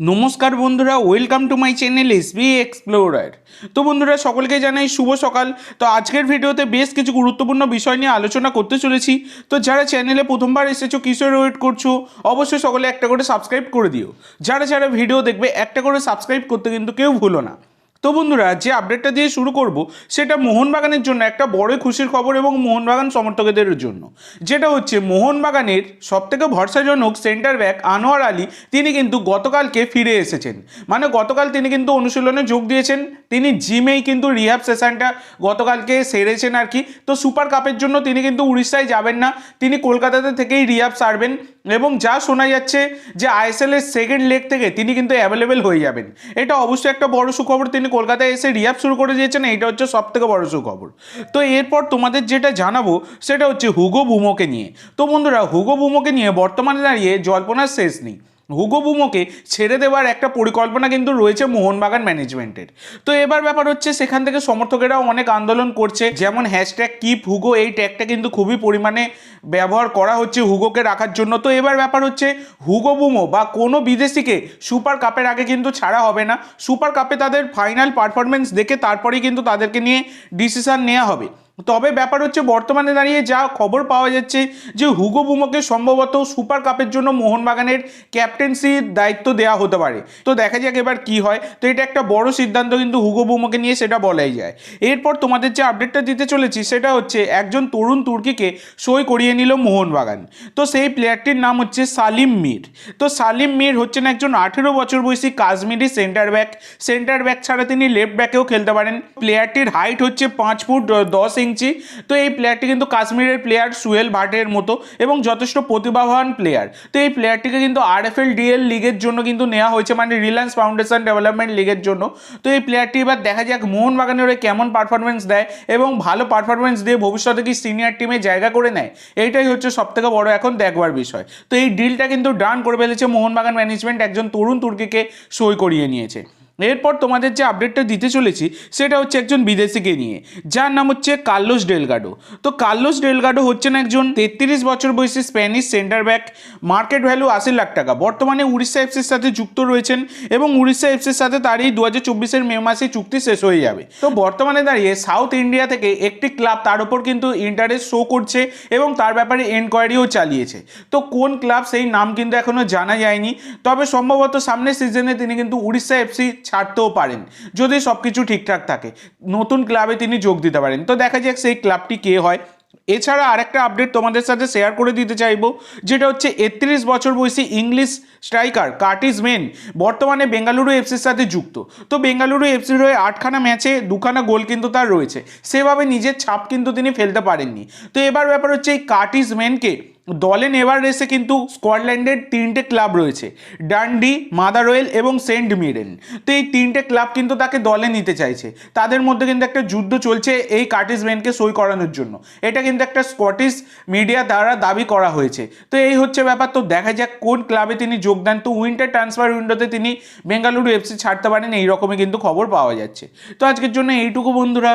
নমস্কার বন্ধুরা welcome to my channel S B explorer তো বন্ধুরা, সকলকে জানাই শুভ সকাল। তো আজকের ভিডিওতে বেশ কিছু গুরুত্বপূর্ণ বিষয় নিয়ে আলোচনা করতে চলেছি। তো যারা চ্যানেলে প্রথমবার এসেছ, কিসের ওয়েট করছ, অবশ্যই সকলে একটা করে সাবস্ক্রাইব করে দিও। যারা যারা ভিডিও দেখবে, একটা করে সাবস্ক্রাইব করতে কিন্তু কেউ ভুলো না। তো বন্ধুরা, যে আপডেটটা দিয়ে শুরু করব, সেটা মোহনবাগানের জন্য একটা বড় খুশির খবর এবং মোহনবাগান সমর্থকদের জন্য। যেটা হচ্ছে, মোহনবাগানের সবথেকে ভরসাজনক সেন্টার ব্যাক আনোয়ার আলী, তিনি কিন্তু গতকালকে ফিরে এসেছেন। মানে গতকাল তিনি কিন্তু অনুশীলনে যোগ দিয়েছেন, তিনি জিমেই কিন্তু রিহ্যাব সেশনটা গতকালকে সেরেছেন আর কি। তো সুপার কাপের জন্য তিনি কিন্তু উড়িষ্যায় যাবেন না, তিনি কলকাতাতে থেকেই রিহ্যাব সারবেন এবং যা শোনা যাচ্ছে যে আইএসএল এর সেকেন্ড লেগ থেকে তিনি কিন্তু অ্যাভেলেবেল হয়ে যাবেন। এটা অবশ্যই একটা বড় সুখবর তিনি কলকাতায় এসে রিয়াব শুরু করে দিয়েছেন, এইটা হচ্ছে সব থেকে বড় সুখবর। তো এরপর তোমাদের যেটা জানাব, সেটা হচ্ছে হুগো বুমোকে নিয়ে। তো বন্ধুরা, হুগো বুমোকে নিয়ে বর্তমানে দাঁড়িয়ে জল্পনার শেষ নেই। হুগো বুমোকে ছেড়ে দেওয়ার একটা পরিকল্পনা কিন্তু রয়েছে মোহনবাগান ম্যানেজমেন্টের। তো এবার ব্যাপার হচ্ছে সেখান থেকে সমর্থকেরাও অনেক আন্দোলন করছে, যেমন হ্যাশট্যাগ কিপ হুগো, এই ট্যাগটা কিন্তু খুবই পরিমাণে ব্যবহার করা হচ্ছে হুগোকে রাখার জন্য। তো এবার ব্যাপার হচ্ছে হুগো বুমো বা কোনো বিদেশিকে সুপার কাপের আগে কিন্তু ছাড়া হবে না। সুপার কাপে তাদের ফাইনাল পারফরমেন্স দেখে তারপরেই কিন্তু তাদেরকে নিয়ে ডিসিশান নেওয়া হবে। তবে ব্যাপার হচ্ছে বর্তমানে দাঁড়িয়ে যা খবর পাওয়া যাচ্ছে যে হুগো বুমোকে সম্ভবত সুপার কাপের জন্য মোহনবাগানের ক্যাপ্টেন্সির দায়িত্ব দেওয়া হতে পারে। তো দেখা যাক এবার কি হয়। তো এটা একটা বড় সিদ্ধান্ত কিন্তু হুগো বুমোকে নিয়ে সেটা বলাই যায়। এরপর তোমাদের যে আপডেটটা দিতে চলেছি সেটা হচ্ছে একজন তরুণ তুর্কিকে সই করিয়ে নিল মোহনবাগান। তো সেই প্লেয়ারটির নাম হচ্ছে সালিম মির। তো সালিম মির হচ্ছেন একজন আঠেরো বছর বয়সী Kashmiri centre back centre back ছাড়া তিনি লেফট ব্যাকেও খেলতে পারেন। প্লেয়ারটির হাইট হচ্ছে পাঁচ ফুট দশ ইঞ্চি। তো এই প্লেয়ারটি কিন্তু কাশ্মীরের প্লেয়ার সুয়েল ভাটের মতো এবং যথেষ্ট প্রতিভাবান প্লেয়ার তো এই প্লেয়ারটিকে কিন্তু আরএফএল ডিএল লিগের জন্য কিন্তু নেওয়া হয়েছে মানে রিলায়েন্স ফাউন্ডেশন ডেভেলপমেন্ট লিগের জন্য। তো এই প্লেয়ারটি এবার দেখা যাক মোহনবাগানের ওরা কেমন পারফরমেন্স দেয় এবং ভালো পারফরমেন্স দিয়ে ভবিষ্যতে কি সিনিয়র টিমে জায়গা করে নেয়। এইটাই হচ্ছে সবথেকে বড় এখন দেখবার বিষয়। তো এই ডিলটা কিন্তু ডান করে ফেলেছে মোহনবাগান ম্যানেজমেন্ট একজন তরুণ তুর্কিকে সই করিয়ে নিয়েছে। এরপর তোমাদের যে আপডেটটা দিতে চলেছি, সেটা হচ্ছে একজন বিদেশিকে নিয়ে। যার নাম হচ্ছে কার্লোস ডেলগাডো। তো কার্লোস ডেলগাডো হচ্ছেন একজন তেত্রিশ বছর বয়সী Spanish centre back. Market value আশি লাখ টাকা। বর্তমানে উড়িষ্যা এফসির সাথে যুক্ত রয়েছেন এবং উড়িষ্যা এফসির সাথে তার এই দু হাজার চব্বিশের মে মাসে চুক্তি শেষ হয়ে যাবে। তো বর্তমানে দাঁড়িয়ে সাউথ ইন্ডিয়া থেকে একটি ক্লাব তার উপর কিন্তু ইন্টারেস্ট শো করছে এবং তার ব্যাপারে এনকোয়ারিও চালিয়েছে। তো কোন ক্লাব সেই নাম কিন্তু এখনও জানা যায়নি। তবে সম্ভবত সামনের সিজনে তিনি কিন্তু উড়িষ্যা এফসি ছাড়তেও পারেন, যদি সব কিছু ঠিকঠাক থাকে। নতুন ক্লাবে তিনি যোগ দিতে পারেন। তো দেখা যাক সেই ক্লাবটি কে হয়। এছাড়া আরেকটা আপডেট তোমাদের সাথে শেয়ার করে দিতে চাইব, যেটা হচ্ছে একত্রিশ বছর বয়সী ইংলিশ স্ট্রাইকার কার্টিস মেন বর্তমানে বেঙ্গালুরু এফসির সাথে যুক্ত। তো বেঙ্গালুরু এফসির হয়ে আটখানা ম্যাচে দুখানা গোল কিন্তু তার রয়েছে। সেভাবে নিজের ছাপ কিন্তু তিনি ফেলতে পারেননি। তো এবার ব্যাপার হচ্ছে এই কার্টিস মেনকে দলে নেবার রেসে কিন্তু স্কটল্যান্ডের তিনটে ক্লাব রয়েছে, ডান্ডি মাদার মাদারওয়েল এবং সেন্ট মিরেন। তো এই তিনটে ক্লাব কিন্তু তাকে দলে নিতে চাইছে। তাদের মধ্যে কিন্তু একটা যুদ্ধ চলছে এই কার্টিস ম্যানকে সই করানোর জন্য। এটা কিন্তু একটা স্কটিশ মিডিয়া দ্বারা দাবি করা হয়েছে। তো এই হচ্ছে ব্যাপার। তো দেখা যাক কোন ক্লাবে তিনি যোগদান। তো উইন্টার ট্রান্সফার উইন্ডোতে তিনি বেঙ্গালুরু এফসি ছাড়তে পারেন, এইরকমই কিন্তু খবর পাওয়া যাচ্ছে। তো আজকের জন্য এইটুকু বন্ধুরা।